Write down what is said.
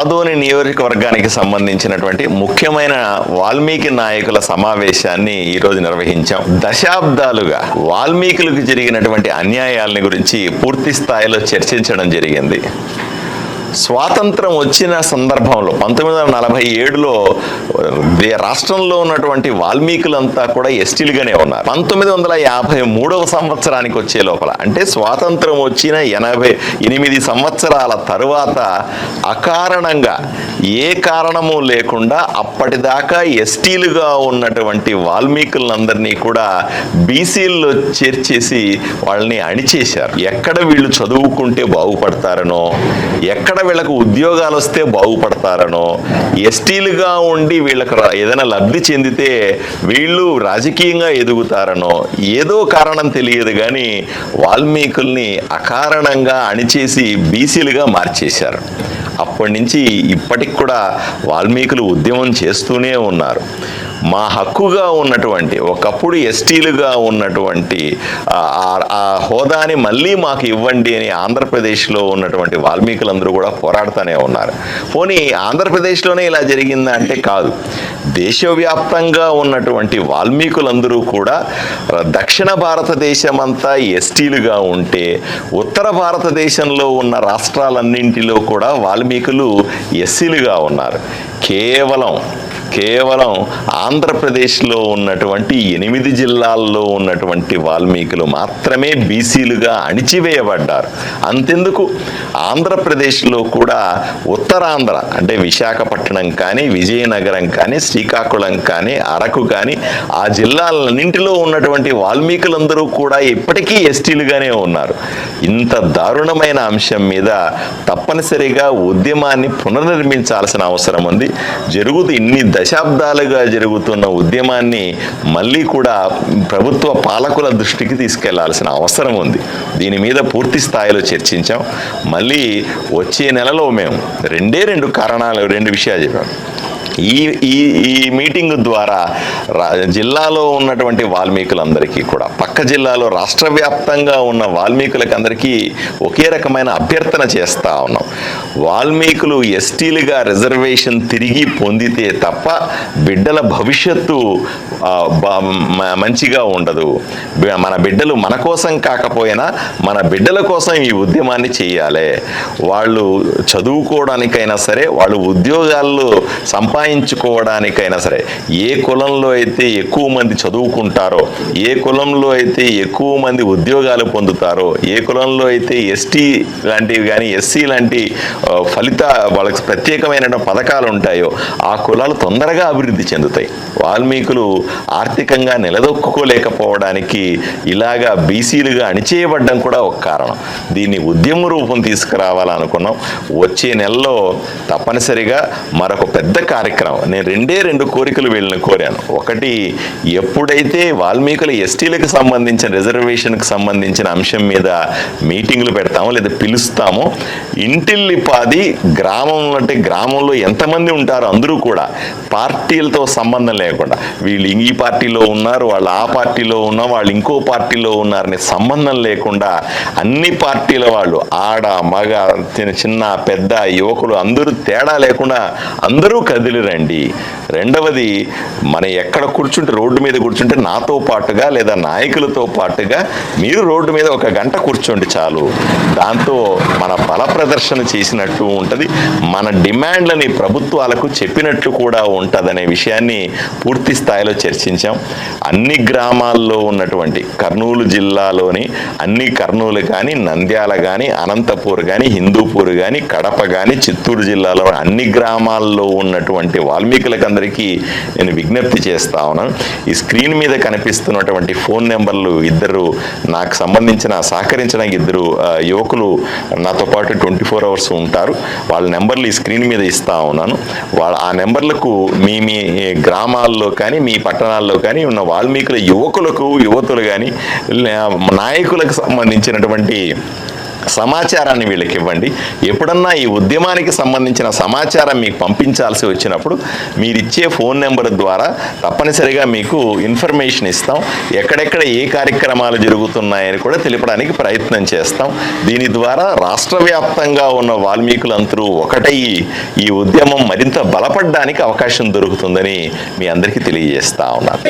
ఆదోని నియోజకవర్గానికి సంబంధించినటువంటి ముఖ్యమైన వాల్మీకి నాయకుల సమావేశాన్ని ఈరోజు నిర్వహించాం. దశాబ్దాలుగా వాల్మీకులకు జరిగినటువంటి అన్యాయాలని గురించి పూర్తి స్థాయిలో చర్చించడం జరిగింది. స్వాతంత్రం వచ్చిన సందర్భంలో పంతొమ్మిది వందల నలభై ఏడులో రాష్ట్రంలో ఉన్నటువంటి వాల్మీకులంతా కూడా ఎస్టీలుగానే ఉన్నారు. పంతొమ్మిది వందల యాభై మూడవ సంవత్సరానికి వచ్చే లోపల అంటే స్వాతంత్రం వచ్చిన ఎనభై ఎనిమిది సంవత్సరాల తరువాత అకారణంగా ఏ కారణము లేకుండా అప్పటిదాకా ఎస్టీలుగా ఉన్నటువంటి వాల్మీకులందరినీ కూడా బీసీల్లో చేర్చేసి వాళ్ళని అణిచేశారు. ఎక్కడ వీళ్ళు చదువుకుంటే బాగుపడతారనో ఎక్కడ వీళ్ళకు ఉద్యోగాలు వస్తే బాగుపడతారనో ఎస్టీలుగా ఉండి వీళ్ళకు ఏదైనా లబ్ధి చెందితే వీళ్ళు రాజకీయంగా ఎదుగుతారనో ఏదో కారణం తెలియదు కానీ వాల్మీకుల్ని అకారణంగా అణిచేసి బీసీలుగా మార్చేశారు. అప్పటి నుంచి ఇప్పటికి కూడా వాల్మీకులు ఉద్యమం చేస్తూనే ఉన్నారు. మా హక్కుగా ఉన్నటువంటి ఒకప్పుడు ఎస్టీలుగా ఉన్నటువంటి ఆ- హోదాని మళ్ళీ మాకు ఇవ్వండి అని ఆంధ్రప్రదేశ్లో ఉన్నటువంటి వాల్మీకులందరూ కూడా పోరాడుతూనే ఉన్నారు. పోనీ ఆంధ్రప్రదేశ్లోనే ఇలా జరిగిందా అంటే కాదు. దేశవ్యాప్తంగా ఉన్నటువంటి వాల్మీకులందరూ కూడా దక్షిణ భారతదేశం అంతా ఎస్టీలుగా ఉంటే ఉత్తర భారతదేశంలో ఉన్న రాష్ట్రాలన్నింటిలో కూడా వాల్మీకులు ఎస్సీలుగా ఉన్నారు. కేవలం కేవలం ఆంధ్రప్రదేశ్లో ఉన్నటువంటి ఎనిమిది జిల్లాల్లో ఉన్నటువంటి వాల్మీకులు మాత్రమే బీసీలుగా అణిచివేయబడ్డారు. అంతెందుకు? ఆంధ్రప్రదేశ్లో కూడా ఉత్తరాంధ్ర అంటే విశాఖపట్నం కానీ విజయనగరం కానీ శ్రీకాకుళం కానీ అరకు కానీ ఆ జిల్లాలన్నింటిలో ఉన్నటువంటి వాల్మీకులందరూ కూడా ఇప్పటికీ ఎస్టీలుగానే ఉన్నారు. ఇంత దారుణమైన అంశం మీద తప్పనిసరిగా ఉద్యమాన్ని పునర్నిర్మించాల్సిన అవసరం ఉంది. జరుగుతూ ఇన్ని దశాబ్దాలుగా జరుగుతున్న ఉద్యమాన్ని మళ్ళీ కూడా ప్రభుత్వ పాలకుల దృష్టికి తీసుకెళ్ళాల్సిన అవసరం ఉంది. దీని మీద పూర్తి స్థాయిలో చర్చించాం. మళ్ళీ వచ్చే నెలలో మేము రెండే రెండు కారణాలు రెండు విషయాలు చెప్పాం. ఈ ఈ ఈ మీటింగ్ ద్వారా జిల్లాలో ఉన్నటువంటి వాల్మీకులందరికీ కూడా పక్క జిల్లాలో రాష్ట్ర వ్యాప్తంగా ఉన్న వాల్మీకులకి అందరికీ ఒకే రకమైన అభ్యర్థన చేస్తా ఉన్నాం. వాల్మీకులు ఎస్టీలుగా రిజర్వేషన్ తిరిగి పొందితే తప్ప బిడ్డల భవిష్యత్తు మంచిగా ఉండదు. మన బిడ్డలు మన కోసం కాకపోయినా మన బిడ్డల కోసం ఈ ఉద్యమాన్ని చేయాలి. వాళ్ళు చదువుకోవడానికైనా సరే వాళ్ళు ఉద్యోగాల్లో సంపాదించుకోవడానికైనా సరే ఏ కులంలో అయితే ఎక్కువ మంది చదువుకుంటారో ఏ కులంలో అయితే ఎక్కువ మంది ఉద్యోగాలు పొందుతారో ఏ కులంలో అయితే ఎస్టీ లాంటివి కానీ ఎస్సీ లాంటి ఫలిత వాళ్ళకి ప్రత్యేకమైన పథకాలు ఉంటాయో ఆ కులాలు తొందరగా అభివృద్ధి చెందుతాయి. వాల్మీకులు ఆర్థికంగా నిలదొక్కుకోలేకపోవడానికి ఇలాగా బీసీలుగా అణిచేయబడ్డం కూడా ఒక కారణం. దీన్ని ఉద్యమ రూపం తీసుకురావాలనుకున్నాం. వచ్చే నెలలో తప్పనిసరిగా మరొక పెద్ద కార్యక్రమం నేను రెండే రెండు కోరికలు వీళ్ళని కోరాను. ఒకటి ఎప్పుడైతే వాల్మీకుల ఎస్టీలకు సంబంధించిన రిజర్వేషన్కి సంబంధించిన అంశం మీద మీటింగ్లు పెడతామో లేదా పిలుస్తామో ఇంటిల్లిపాది గ్రామం అంటే గ్రామంలో ఎంతమంది ఉంటారో అందరూ కూడా పార్టీలతో సంబంధం లేకుండా వీళ్ళు ఈ పార్టీలో ఉన్నారు వాళ్ళు ఆ పార్టీలో ఉన్న వాళ్ళు ఇంకో పార్టీలో ఉన్నారనే సంబంధం లేకుండా అన్ని పార్టీల వాళ్ళు ఆడ మగ చిన్న పెద్ద యువకులు అందరూ తేడా లేకుండా అందరూ కదిలి రండి. రెండవది మనం ఎక్కడ కూర్చుంటే రోడ్డు మీద కూర్చుంటే నాతో పాటుగా లేదా నాయకులతో పాటుగా మీరు రోడ్డు మీద ఒక గంట కూర్చోండి చాలు. దాంతో మన బల ప్రదర్శన చేసినట్టు ఉంటుంది. మన డిమాండ్లని ప్రభుత్వాలకు చెప్పినట్లు కూడా ఉంటుందనే విషయాన్ని పూర్తి స్థాయిలో చర్చించాం. అన్ని గ్రామాల్లో ఉన్నటువంటి కర్నూలు జిల్లాలోని అన్ని కర్నూలు కానీ నంద్యాల కానీ అనంతపూర్ కానీ హిందూపూర్ కానీ కడప కానీ చిత్తూరు జిల్లాలో అన్ని గ్రామాల్లో ఉన్నటువంటి వాల్మీకులకందరికీ నేను విజ్ఞప్తి చేస్తా ఉన్నాను ఈ స్క్రీన్ మీద కనిపిస్తున్నటువంటి ఫోన్ నెంబర్లు ఇద్దరు నాకు సంబంధించిన సహకరించడానికి ఇద్దరు ఆ, యువకులు నాతో పాటు ట్వంటీ ఫోర్ అవర్స్ ఉంటారు. వాళ్ళ నెంబర్లు ఈ స్క్రీన్ మీద ఇస్తా ఉన్నాను. వాళ్ళ ఆ నెంబర్లకు మీ మీ గ్రామాల్లో కానీ మీ పట్టణాల్లో కానీ ఉన్న వాల్మీకుల యువకులకు యువతులు కానీ నాయకులకు సంబంధించినటువంటి సమాచారాన్ని వీళ్ళకి ఇవ్వండి. ఎప్పుడన్నా ఈ ఉద్యమానికి సంబంధించిన సమాచారం మీకు పంపించాల్సి వచ్చినప్పుడు మీరిచ్చే ఫోన్ నెంబర్ ద్వారా తప్పనిసరిగా మీకు ఇన్ఫర్మేషన్ ఇస్తాం. ఎక్కడెక్కడ ఏ కార్యక్రమాలు జరుగుతున్నాయని కూడా తెలపడానికి ప్రయత్నం చేస్తాం. దీని ద్వారా రాష్ట్ర వ్యాప్తంగా ఉన్న వాల్మీకులందరూ ఒకటై ఈ ఉద్యమం మరింత బలపడడానికి అవకాశం దొరుకుతుందని మీ అందరికీ తెలియజేస్తా ఉన్నాను.